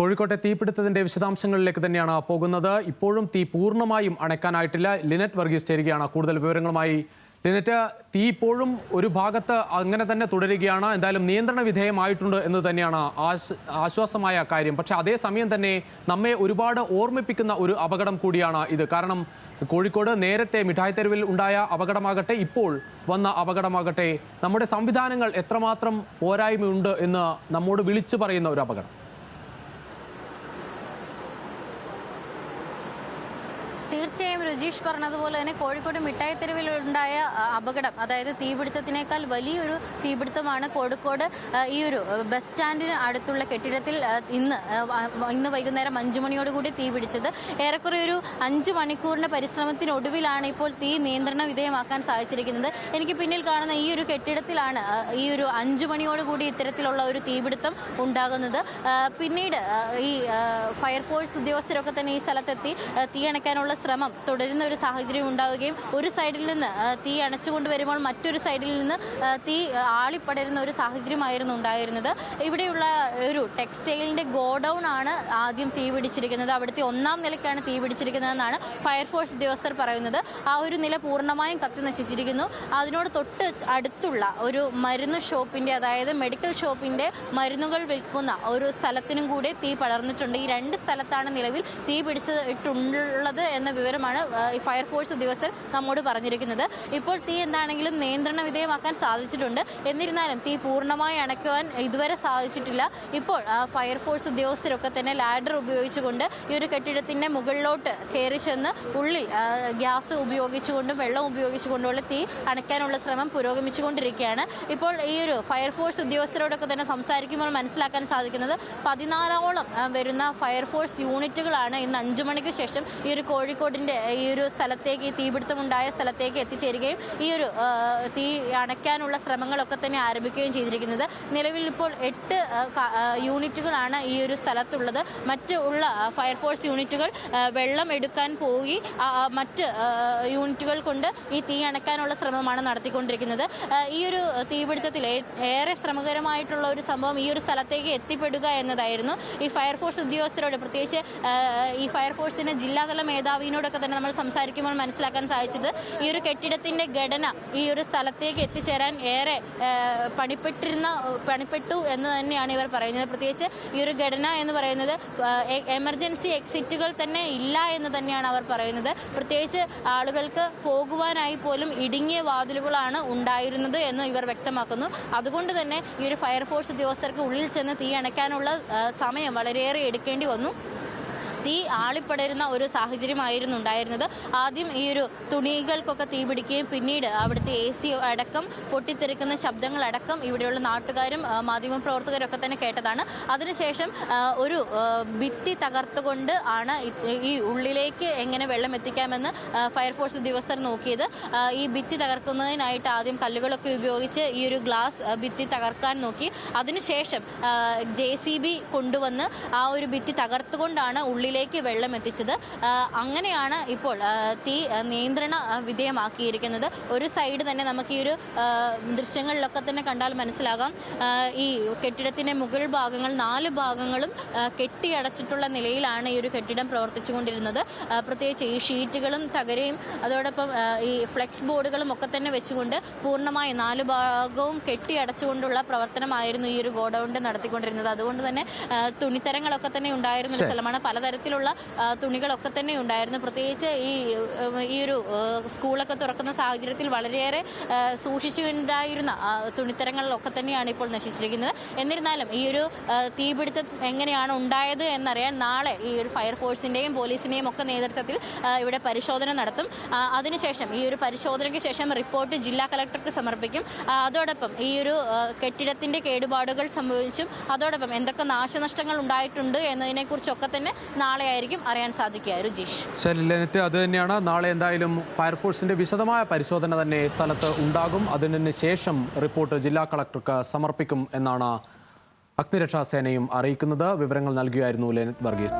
കോഴിക്കോട്ടെ തീപിടുത്തത്തിന്റെ വിശദാംശങ്ങളിലേക്ക് തന്നെയാണ് പോകുന്നത്. ഇപ്പോഴും തീ പൂർണമായും അണയ്ക്കാനായിട്ടില്ല. ലിനറ്റ് വർഗീസ് ചേരുകയാണ് കൂടുതൽ വിവരങ്ങളുമായി. ലിനറ്റ് തീ ഇപ്പോഴും ഒരു ഭാഗത്ത് അങ്ങനെ തന്നെ തുടരുകയാണ്. എന്തായാലും നിയന്ത്രണ വിധേയമായിട്ടുണ്ട് എന്ന് തന്നെയാണ് ആശ് ആശ്വാസമായ കാര്യം. പക്ഷേ അതേസമയം തന്നെ നമ്മെ ഒരുപാട് ഓർമ്മിപ്പിക്കുന്ന ഒരു അപകടം കൂടിയാണ് ഇത്. കാരണം കോഴിക്കോട് നേരത്തെ മിഠായി തെരുവിൽ ഉണ്ടായ അപകടമാകട്ടെ ഇപ്പോൾ വന്ന അപകടമാകട്ടെ നമ്മുടെ സംവിധാനങ്ങൾ എത്രമാത്രം പോരായ്മയുണ്ട് എന്ന് നമ്മോട് വിളിച്ചു പറയുന്ന ഒരു അപകടം. രുജീഷ് പറഞ്ഞതുപോലെ തന്നെ കോഴിക്കോട് മിഠായി തെരുവിൽ ഉണ്ടായ അപകടം അതായത് തീപിടുത്തത്തിനേക്കാൾ വലിയൊരു തീപിടുത്തമാണ് കോഴിക്കോട് ഈ ഒരു ബസ് സ്റ്റാൻഡിന് അടുത്തുള്ള കെട്ടിടത്തിൽ ഇന്ന് ഇന്ന് വൈകുന്നേരം അഞ്ചു മണിയോടുകൂടി തീ പിടിച്ചത്. ഏറെക്കുറെ ഒരു അഞ്ച് മണിക്കൂറിന്റെ പരിശ്രമത്തിനൊടുവിലാണ് ഇപ്പോൾ തീ നിയന്ത്രണ വിധേയമാക്കാൻ സാധിച്ചിരിക്കുന്നത്. എനിക്ക് പിന്നിൽ കാണുന്ന ഈ ഒരു കെട്ടിടത്തിലാണ് ഈ ഒരു അഞ്ചു മണിയോടുകൂടി ഇത്തരത്തിലുള്ള ഒരു തീപിടുത്തം ഉണ്ടാകുന്നത്. പിന്നീട് ഈ ഫയർഫോഴ്സ് ഉദ്യോഗസ്ഥരൊക്കെ തന്നെ ഈ സ്ഥലത്തെത്തി തീയണക്കാനുള്ള ശ്രമം തുടരുന്ന ഒരു സാഹചര്യം ഉണ്ടാവുകയും ഒരു സൈഡിൽ നിന്ന് തീ അണച്ചുകൊണ്ട് വരുമ്പോൾ മറ്റൊരു സൈഡിൽ നിന്ന് തീ ആളിപ്പടരുന്ന ഒരു സാഹചര്യമായിരുന്നു ഉണ്ടായിരുന്നത്. ഇവിടെയുള്ള ഒരു ടെക്സ്റ്റൈലിന്റെ ഗോഡൗൺ ആണ് ആദ്യം തീ പിടിച്ചിരിക്കുന്നത്. അവിടുത്തെ ഒന്നാം നിലയ്ക്കാണ് തീ പിടിച്ചിരിക്കുന്നതെന്നാണ് ഫയർഫോഴ്സ് ഉദ്യോഗസ്ഥർ പറയുന്നത്. ആ ഒരു നില പൂർണമായും കത്തി നശിച്ചിരിക്കുന്നു. അതിനോട് തൊട്ട് അടുത്തുള്ള ഒരു മരുന്ന് ഷോപ്പിന്റെ അതായത് മെഡിക്കൽ ഷോപ്പിന്റെ മരുന്നുകൾ വിൽക്കുന്ന ഒരു സ്ഥലത്തിനും കൂടി തീ പടർന്നിട്ടുണ്ട്. ഈ രണ്ട് സ്ഥലത്താണ് നിലവിൽ തീ പിടിച്ചിട്ടുള്ളത് എന്ന വിവരമാണ് ഫയർഫോഴ്സ് ഉദ്യോഗസ്ഥർ നമ്മോട് പറഞ്ഞിരിക്കുന്നത്. ഇപ്പോൾ തീ എന്താണെങ്കിലും നിയന്ത്രണ വിധേയമാക്കാൻ സാധിച്ചിട്ടുണ്ട്. എന്നിരുന്നാലും തീ പൂർണമായി അണയ്ക്കുവാൻ ഇതുവരെ സാധിച്ചിട്ടില്ല. ഇപ്പോൾ ഫയർഫോഴ്സ് ഉദ്യോഗസ്ഥരൊക്കെ തന്നെ ലാഡർ ഉപയോഗിച്ചുകൊണ്ട് ഈ ഒരു കെട്ടിടത്തിന്റെ മുകളിലോട്ട് കയറി ചെന്ന് ഉള്ളിൽ ഗ്യാസ് ഉപയോഗിച്ചുകൊണ്ടും വെള്ളം ഉപയോഗിച്ചുകൊണ്ടുള്ള തീ അണയ്ക്കാനുള്ള ശ്രമം പുരോഗമിച്ചുകൊണ്ടിരിക്കുകയാണ്. ഇപ്പോൾ ഈ ഒരു ഫയർഫോഴ്സ് ഉദ്യോഗസ്ഥരോടൊക്കെ തന്നെ സംസാരിക്കുമ്പോൾ മനസ്സിലാക്കാൻ സാധിക്കുന്നത് പതിനാലോളം വരുന്ന ഫയർഫോഴ്സ് യൂണിറ്റുകളാണ് ഇന്ന് അഞ്ചു മണിക്ക് ശേഷം ഈ ഒരു കോഴിക്കോടിന്റെ ഒരു സ്ഥലത്തേക്ക് ഈ തീപിടുത്തമുണ്ടായ സ്ഥലത്തേക്ക് എത്തിച്ചേരുകയും ഈ ഒരു തീ അണയ്ക്കാനുള്ള ശ്രമങ്ങളൊക്കെ തന്നെ ആരംഭിക്കുകയും ചെയ്തിരിക്കുന്നത്. നിലവിൽ ഇപ്പോൾ എട്ട് യൂണിറ്റുകളാണ് ഈ ഒരു സ്ഥലത്തുള്ളത്. മറ്റ് ഉള്ള ഫയർഫോഴ്സ് യൂണിറ്റുകൾ വെള്ളം എടുക്കാൻ പോയി മറ്റ് യൂണിറ്റുകൾ കൊണ്ട് ഈ തീ അണയ്ക്കാനുള്ള ശ്രമമാണ് നടത്തിക്കൊണ്ടിരിക്കുന്നത്. ഈ ഒരു തീപിടുത്തത്തിൽ ഏറെ ശ്രമകരമായിട്ടുള്ള ഒരു സംഭവം ഈ ഒരു സ്ഥലത്തേക്ക് എത്തിപ്പെടുക എന്നതായിരുന്നു. ഈ ഫയർഫോഴ്സ് ഉദ്യോഗസ്ഥരോട് പ്രത്യേകിച്ച് ഈ ഫയർഫോഴ്സിന്റെ ജില്ലാതല മേധാവിനോടൊക്കെ തന്നെ നമ്മൾ സംസാരിക്കുമ്പോൾ മനസ്സിലാക്കാൻ സാധിച്ചത് ഈ ഒരു കെട്ടിടത്തിന്റെ ഘടന ഈ ഒരു സ്ഥലത്തേക്ക് എത്തിച്ചേരാൻ ഏറെ പണിപ്പെട്ടിരുന്ന പണിപ്പെട്ടു എന്ന് തന്നെയാണ് ഇവർ പറയുന്നത്. പ്രത്യേകിച്ച് ഈ ഒരു ഘടന എന്ന് പറയുന്നത് എമർജൻസി എക്സിറ്റുകൾ തന്നെ ഇല്ല എന്ന് തന്നെയാണ് അവർ പറയുന്നത്. പ്രത്യേകിച്ച് ആളുകൾക്ക് പോകുവാനായി പോലും ഇടുങ്ങിയ വാതിലുകളാണ് ഉണ്ടായിരുന്നത് എന്ന് ഇവർ വ്യക്തമാക്കുന്നു. അതുകൊണ്ട് തന്നെ ഈ ഒരു ഫയർഫോഴ്സ് ഉദ്യോഗസ്ഥർക്ക് ഉള്ളിൽ ചെന്ന് തീ അണയ്ക്കാനുള്ള സമയം വളരെയേറെ എടുക്കേണ്ടി വന്നു. തീ ആളിപ്പടരുന്ന ഒരു സാഹചര്യമായിരുന്നു ഉണ്ടായിരുന്നത്. ആദ്യം ഈ ഒരു തുണികൾക്കൊക്കെ തീ പിടിക്കുകയും പിന്നീട് അവിടുത്തെ എ സി അടക്കം പൊട്ടിത്തെറിക്കുന്ന ശബ്ദങ്ങളടക്കം ഇവിടെയുള്ള നാട്ടുകാരും മാധ്യമ പ്രവർത്തകരൊക്കെ തന്നെ കേട്ടതാണ്. അതിനുശേഷം ഒരു ഭിത്തി തകർത്തുകൊണ്ട് ആണ് ഈ ഉള്ളിലേക്ക് എങ്ങനെ വെള്ളം എത്തിക്കാമെന്ന് ഫയർഫോഴ്സ് ഉദ്യോഗസ്ഥർ നോക്കിയത്. ഈ ഭിത്തി തകർക്കുന്നതിനായിട്ട് ആദ്യം കല്ലുകളൊക്കെ ഉപയോഗിച്ച് ഈ ഒരു ഗ്ലാസ് ഭിത്തി തകർക്കാൻ നോക്കി. അതിനുശേഷം ജെ സി ബി കൊണ്ടുവന്ന് ആ ഒരു ഭിത്തി തകർത്തുകൊണ്ടാണ് ഉള്ളിലേക്ക് വെള്ളം എത്തിച്ചത്. അങ്ങനെയാണ് ഇപ്പോൾ തീ നിയന്ത്രണ വിധേയമാക്കിയിരിക്കുന്നത്. ഒരു സൈഡ് തന്നെ നമുക്ക് ഈ ഒരു ദൃശ്യങ്ങളിലൊക്കെ തന്നെ കണ്ടാൽ മനസ്സിലാകാം. ഈ കെട്ടിടത്തിന്റെ മുകൾ ഭാഗങ്ങൾ നാല് ഭാഗങ്ങളും കെട്ടിയടച്ചിട്ടുള്ള നിലയിലാണ് ഈ ഒരു കെട്ടിടം പ്രവർത്തിച്ചുകൊണ്ടിരുന്നത്. പ്രത്യേകിച്ച് ഈ ഷീറ്റുകളും തകരയും അതോടൊപ്പം ഈ ഫ്ലെക്സ് ബോർഡുകളും ഒക്കെ തന്നെ വെച്ചുകൊണ്ട് പൂർണമായി നാല് ഭാഗവും കെട്ടിയടച്ചുകൊണ്ടുള്ള പ്രവർത്തനമായിരുന്നു ഈ ഒരു ഗോഡൌണിന്റെ നടത്തിക്കൊണ്ടിരുന്നത്. അതുകൊണ്ട് തന്നെ തുണിത്തരങ്ങളൊക്കെ തന്നെ ഉണ്ടായിരുന്ന ഒരു സ്ഥലമാണ്. പലതരത്തിലുള്ള ആ, തുണികളൊക്കെ തന്നെ ഉണ്ടായിരുന്നു. പ്രത്യേകിച്ച് ഈ ഈ ഒരു സ്കൂളൊക്കെ തുറക്കുന്ന സാഹചര്യത്തിൽ വളരെയേറെ സൂക്ഷിച്ചുണ്ടായിരുന്ന തുണിത്തരങ്ങളിലൊക്കെ തന്നെയാണ് ഇപ്പോൾ നശിച്ചിരിക്കുന്നത്. എന്നിരുന്നാലും ഈ ഒരു തീപിടുത്തം എങ്ങനെയാണ് ഉണ്ടായത് എന്നറിയാൻ നാളെ ഈ ഒരു ഫയർഫോഴ്സിന്റെയും പോലീസിന്റെയും ഒക്കെ നേതൃത്വത്തിൽ ഇവിടെ പരിശോധന നടത്തും. അതിനുശേഷം ഈ ഒരു പരിശോധനയ്ക്ക് ശേഷം റിപ്പോർട്ട് ജില്ലാ കളക്ടർക്ക് സമർപ്പിക്കും. അതോടൊപ്പം ഈ ഒരു കെട്ടിടത്തിന്റെ കേടുപാടുകൾ സംഭവിച്ചും അതോടൊപ്പം എന്തൊക്കെ നാശനഷ്ടങ്ങൾ ഉണ്ടായിട്ടുണ്ട് എന്നതിനെക്കുറിച്ചൊക്കെ തന്നെ നാളെ ആയിരിക്കും അറിയാൻ സാധിക്കുക രുജീഷ്. ശരി ലെനറ്റ് അത് തന്നെയാണ്. നാളെ എന്തായാലും ഫയർഫോഴ്സിന്റെ വിശദമായ പരിശോധന തന്നെ സ്ഥലത്ത് ഉണ്ടാകും. അതിന് ശേഷം റിപ്പോർട്ട് ജില്ലാ കളക്ടർക്ക് സമർപ്പിക്കും എന്നാണ് അഗ്നിരക്ഷാസേനയും അറിയിക്കുന്നത്. വിവരങ്ങൾ നൽകുകയായിരുന്നു ലെനറ്റ് വർഗീസ്.